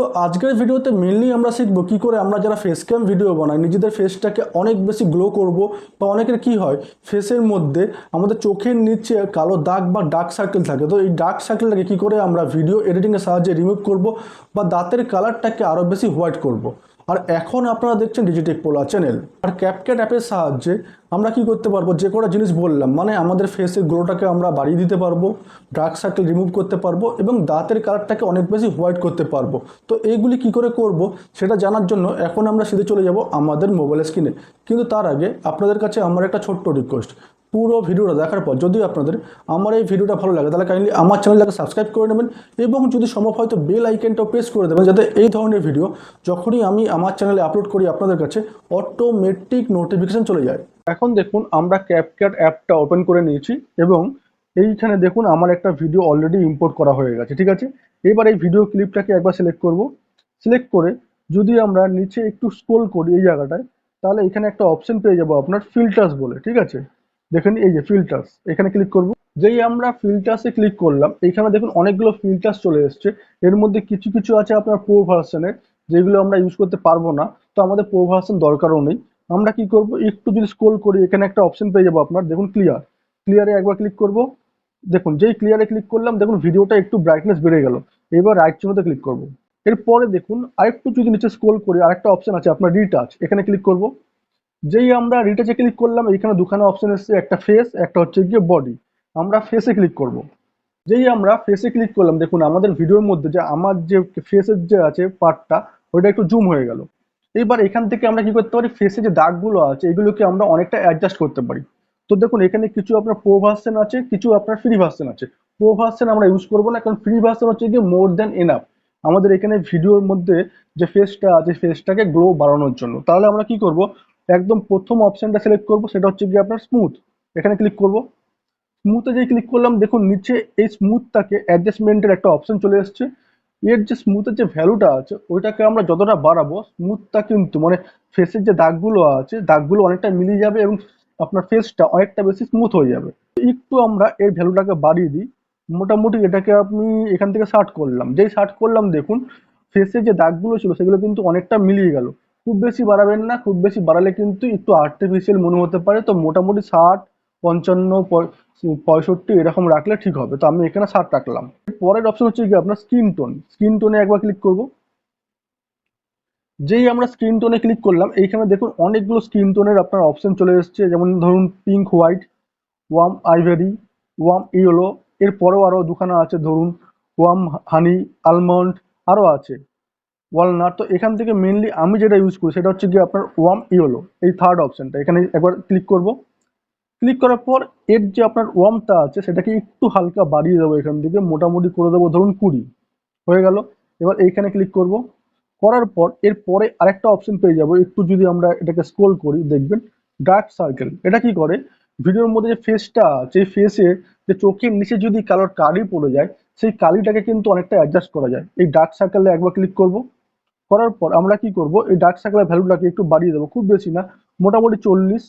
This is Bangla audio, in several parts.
তো আজকের ভিডিওতে মেনলি আমরা শিখব কী করে আমরা যারা ফেস ক্যাম ভিডিও বানাই, নিজেদের ফেসটাকে অনেক বেশি গ্লো করব বা অনেকের কি হয় ফেসের মধ্যে আমাদের চোখের নিচে কালো দাগ বা ডার্ক সার্কেল থাকে তো এই ডার্ক সার্কেলটাকে কী করে আমরা ভিডিও এডিটিংয়ের সাহায্যে রিমুভ করব বা দাঁতের কালারটাকে আরও বেশি হোয়াইট করব। আর এখন আপনারা দেখছেন ডিজিটেক পোলা চ্যানেল আর ক্যাপক্যাট অ্যাপের সাহায্যে আমরা কি করতে পারব? যে কটা জিনিস বললাম মানে আমাদের ফেসের গ্লোটাকে আমরা বাড়িয়ে দিতে পারব ডার্ক সার্কেল রিমুভ করতে পারব এবং দাঁতের কালারটাকে অনেক বেশি হোয়াইট করতে পারব। তো এইগুলি কি করে করব? সেটা জানার জন্য এখন আমরা সিধে চলে যাব আমাদের মোবাইল স্ক্রিনে কিন্তু তার আগে আপনাদের কাছে আমার একটা ছোট্ট রিকোয়েস্ট পুরো ভিডিওটা দেখার পর যদি আপনাদের আমার এই ভিডিওটা ভালো লাগে, তাহলে কাইন্ডলি আমার চ্যানেলটাকে সাবস্ক্রাইব করে নেবেন এবং যদি সম্ভব হয়তো বেল আইকনটাও প্রেস করে দেবেন যাতে এই ধরনের ভিডিও যখনই আমি আমার চ্যানেলে আপলোড করি আপনাদের কাছে অটোমেটিক নোটিফিকেশন চলে যায়। এখন দেখুন আমরা ক্যাপক্যাট অ্যাপটা ওপেন করে নিয়েছি এবং এইখানে দেখুন আমার একটা ভিডিও অলরেডি ইম্পোর্ট করা হয়ে গেছে, ঠিক আছে? এবার এই ভিডিও ক্লিপটাকে একবার সিলেক্ট করব। সিলেক্ট করে যদি আমরা নিচে একটু স্ক্রোল করি এই জায়গাটায়, তাহলে এখানে একটা অপশন পেয়ে যাব আপনার ফিল্টার্স বলে, ঠিক আছে? দেখেন এই যে ফিল্টার্স এখানে ক্লিক করব। যেই আমরা ফিল্টার্সে ক্লিক করলাম এখানে দেখুন অনেকগুলো ফিল্টার্স চলে এসছে। এর মধ্যে কিছু কিছু আছে আপনার প্রো ভার্সনের যেগুলো আমরা ইউজ করতে পারব না। তো আমাদের প্রো ভার্সন দরকারও নেই। আমরা কি করব, একটু যদি স্ক্রোল করি, এখানে একটা অপশন পেয়ে যাব আপনার। দেখুন ক্লিয়ার ক্লিয়ারে একবার ক্লিক করব। দেখুন, যেই ক্লিয়ারে ক্লিক করলাম, দেখুন ভিডিওটা একটু ব্রাইটনেস বেড়ে গেল। এবার রাইট চিহ্নতে ক্লিক করব। এরপরে দেখুন আরেকটু যদি নিচে স্ক্রোল করি, আরেকটা অপশন আছে, আপনার রিটাচ এখানে ক্লিক করব। যেই আমরা রিটাচে ক্লিক করলাম এখানে দুখানা অপশন এসেছে, একটা ফেস একটা হচ্ছে গিয়ে বডি আমরা ফেসে ক্লিক করব। যেই আমরা ফেসে ক্লিক করলাম, দেখুন আমাদের ভিডিওর মধ্যে যে আমার যে ফেসের যে আছে পার্টটা ওইটা একটু জুম হয়ে গেল। এইবার এখান থেকে আমরা কি করতে পারি? ফেসে যে দাগগুলো আছে, এগুলোকে আমরা অনেকটা অ্যাডজাস্ট করতে পারি। তো দেখুন, এখানে কিছু আপনার প্রো ভার্সন আছে, কিছু আপনার ফ্রি ভার্সন আছে। প্রো ভার্সন আমরা ইউজ করব না, কারণ ফ্রি ভার্সন হচ্ছে গিয়ে মোর দ্যান এনাফ আমাদের এখানে ভিডিওর মধ্যে যে ফেসটা আছে ফেসটাকে গ্লো বাড়ানোর জন্য। তাহলে আমরা কি করব? একদম প্রথম অপশনটা সিলেক্ট করব, সেটা হচ্ছে গিয়ে আপনার স্মুথ এখানে ক্লিক করব। স্মুথে যে ক্লিক করলাম, দেখুন নিচে এই স্মুথটাকে অ্যাডজাস্টমেন্টের একটা অপশন চলে এসছে। এর যে স্মুথের যে ভ্যালুটা আছে, ওইটাকে আমরা যতটা বাড়াবো স্মুথটা কিন্তু মানে ফেসের যে দাগগুলো আছে, দাগগুলো অনেকটা মিলিয়ে যাবে এবং আপনার ফেসটা অনেকটা বেশি স্মুথ হয়ে যাবে। একটু আমরা এর ভ্যালুটাকে বাড়িয়ে দিই। মোটামুটি এটাকে আপনি এখান থেকে শার্ট করলাম। যেই শার্ট করলাম, দেখুন ফেসের যে দাগগুলো ছিল, সেগুলো কিন্তু অনেকটা মিলিয়ে গেল। খুব বেশি বাড়াবেন না, খুব বেশি বাড়ালে কিন্তু একটু আর্টিফিশিয়াল মনে হতে পারে। তো মোটামুটি ষাট, পঞ্চান্ন পঁয়ষট্টি এরকম রাখলে ঠিক হবে। তো আমি এখানে ষাট রাখলাম। পরের অপশন হচ্ছে কি? আপনার স্ক্রিন টোন স্ক্রিন টোনে একবার ক্লিক করব। যেই আমরা স্ক্রিন টোনে ক্লিক করলাম, এইখানে দেখুন অনেকগুলো স্ক্রিন টোনের আপনার অপশন চলে এসছে। যেমন ধরুন pink white warm ivory warm yellow এরপরেও আরও দুখানা আছে। ধরুন ওয়াম হানি আলমন্ড আরও আছে। ওয়ালনাট তো এখান থেকে মেনলি আমি যেটা ইউজ করি সেটা হচ্ছে গিয়ে আপনার ওয়াম ইয়েলো এই থার্ড অপশনটা এখানে একবার ক্লিক করব। ক্লিক করার পর এর যে আপনার ওয়ামটা আছে, সেটাকে একটু হালকা বাড়িয়ে দেবো এখান থেকে। মোটামুটি করে দেবো ধরুন কুড়ি। হয়ে গেল। এবার এইখানে ক্লিক করব। করার পর এর পরে আরেকটা অপশন পেয়ে যাব। একটু যদি আমরা এটাকে স্ক্রোল করি, দেখবেন ডার্ক সার্কেল এটা কি করে? ভিডিওর মধ্যে যে ফেসটা যে ফেসের যে চোখের নিচে যদি কালোর কালি পড়ে যায়, সেই কালিটাকে কিন্তু অনেকটা অ্যাডজাস্ট করা যায়। এই ডার্ক সার্কেলে একবার ক্লিক করব। করার পর আমরা কি করব? এই ডার্ক সার্কেলের ভ্যালুটাকে একটু বাড়িয়ে দেবো। খুব বেশি না, মোটামুটি চল্লিশ,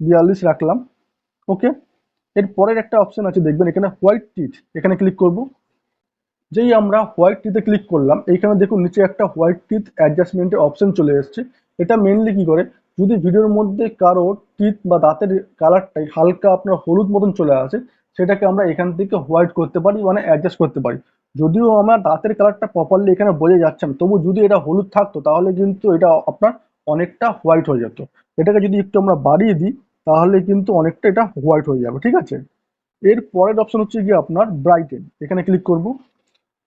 বিয়াল্লিশ রাখলাম। ওকে এর পরের একটা অপশন আছে, দেখবেন এখানে হোয়াইট টিথ এখানে ক্লিক করব। যেই আমরা হোয়াইট টিথে ক্লিক করলাম, এইখানে দেখুন নিচে একটা হোয়াইট টিথ অ্যাডজাস্টমেন্টের অপশন চলে এসছে। এটা মেনলি কি করে? যদি ভিডিওর মধ্যে কারও টিথ বা দাঁতের কালারটাই হালকা আপনার হলুদ মতন চলে আসে, সেটাকে আমরা এখান থেকে হোয়াইট করতে পারি মানে অ্যাডজাস্ট করতে পারি। যদিও আমার দাঁতের কালারটা প্রপারলি এখানে বোঝা যাচ্ছে না, তবু যদি এটা হলুদ থাকতো তাহলে কিন্তু এটা আপনার অনেকটা হোয়াইট হয়ে যেত। এটাকে যদি একটু আমরা বাড়িয়ে দিই, তাহলে কিন্তু অনেকটা এটা হোয়াইট হয়ে যাবে, ঠিক আছে? এর পরের অপশন হচ্ছে গিয়ে আপনার ব্রাইটেন এখানে ক্লিক করব।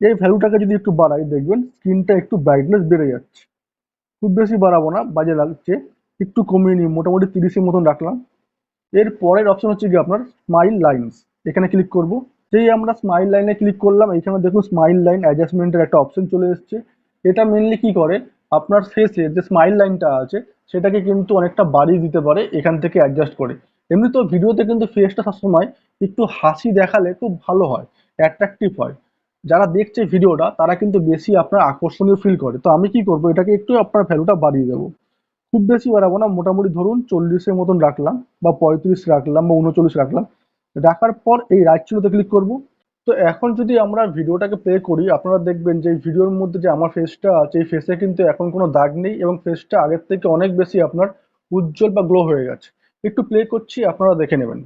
এই ভ্যালুটাকে যদি একটু বাড়াই, দেখবেন স্ক্রিনটা একটু ব্রাইটনেস বেড়ে যাচ্ছে। খুব বেশি বাড়াবো না, বাজে লাগছে। একটু কমিয়ে নিই, মোটামুটি তিরিশের মতন রাখলাম। এর পরের অপশন হচ্ছে গিয়ে আপনার স্মাইল লাইনস এখানে ক্লিক করব। যেই আমরা স্মাইল লাইনে ক্লিক করলাম এখানে দেখুন স্মাইল লাইন অ্যাডজাস্টমেন্টের একটা অপশন চলে এসছে। এটা মেনলি কি করে? আপনার ফেসে যে স্মাইল লাইনটা আছে, সেটাকে কিন্তু অনেকটা বাড়িয়ে দিতে পারে, এখান থেকে অ্যাডজাস্ট করে। এমনি তো ভিডিওতে কিন্তু ফেসটা সবসময় একটু হাসি দেখালে খুব ভালো হয় অ্যাট্রাকটিভ হয়। যারা দেখছে ভিডিওটা, তারা কিন্তু বেশি আপনার আকর্ষণীয় ফিল করে। তো আমি কি করব? এটাকে একটু আপনার ভ্যালুটা বাড়িয়ে দেবো। খুব বেশি বাড়াবো না, মোটামুটি ধরুন চল্লিশের মতন রাখলাম, বা পঁয়ত্রিশ রাখলাম, বা উনচল্লিশ রাখলাম। রাখার পর এই রাইট চিহ্নতে ক্লিক করব। তো এখন যদি আমরা ভিডিওটাকে প্লে করি, আপনারা দেখবেন যে ভিডিওর মধ্যে যে আমার ফেসটা আছে, এই ফেসে কিন্তু এখন কোনো দাগ নেই এবং ফেসটা আগের থেকে অনেক বেশি আপনার উজ্জ্বল বা গ্লো হয়ে গেছে। একটু প্লে করছি, আপনারা দেখে নেবেন।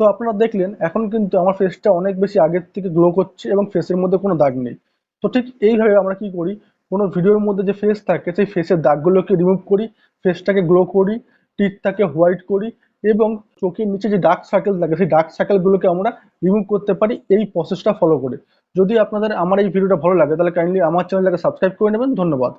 তো আপনারা দেখলেন, এখন কিন্তু আমার ফেসটা অনেক বেশি আগের থেকে গ্লো করছে এবং ফেসের মধ্যে কোনো দাগ নেই। তো ঠিক এইভাবে আমরা কি করি, কোনো ভিডিওর মধ্যে যে ফেস থাকে, সেই ফেসের দাগগুলোকে রিমুভ করি ফেসটাকে গ্লো করি টিথটাকে হোয়াইট করি এবং চোখের নিচে যে ডার্ক সার্কেল থাকে, সেই ডার্ক সার্কেলগুলোকে আমরা রিমুভ করতে পারি। এই প্রসেসটা ফলো করে। যদি আপনাদের, আমার এই ভিডিওটা ভালো লাগে, তাহলে কাইন্ডলি আমার চ্যানেলটাকে সাবস্ক্রাইব করে নেবেন। ধন্যবাদ।